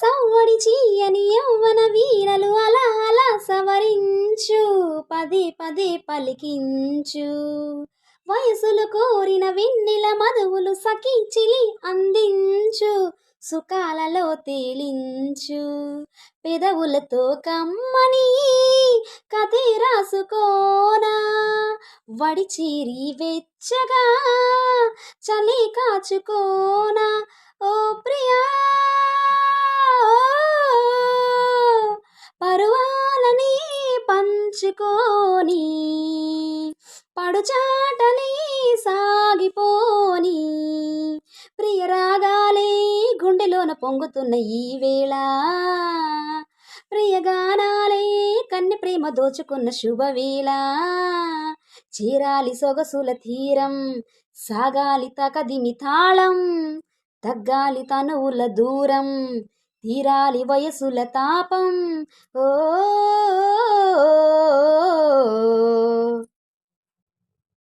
సవ్వడి చీయని యౌవన వీరలు అలా అలా సవరించు. పదే పదే పలికించు. వయసులు కోరిన వెన్నెల మధువులు సఖీ చిలి అందించు. సుఖాలలో తేలించు. పెదవులతో కమ్మని కథే రాసుకోనా. వడిచీరి వెచ్చగా చలి కాచుకోనా. పంచుకోని పడుచాటలే సాగిపోని. ప్రియరాగాలే గుండెలోన పొంగుతున్న ఈ వేళ ప్రియగానాలే కన్నె ప్రేమ దోచుకున్న శుభవేళ చీరాలి సొగసుల తీరం సాగాలి తకదిమి తాళం తగ్గాలి తనువుల దూరం తీరాలి వయసుల తాపం. ఓ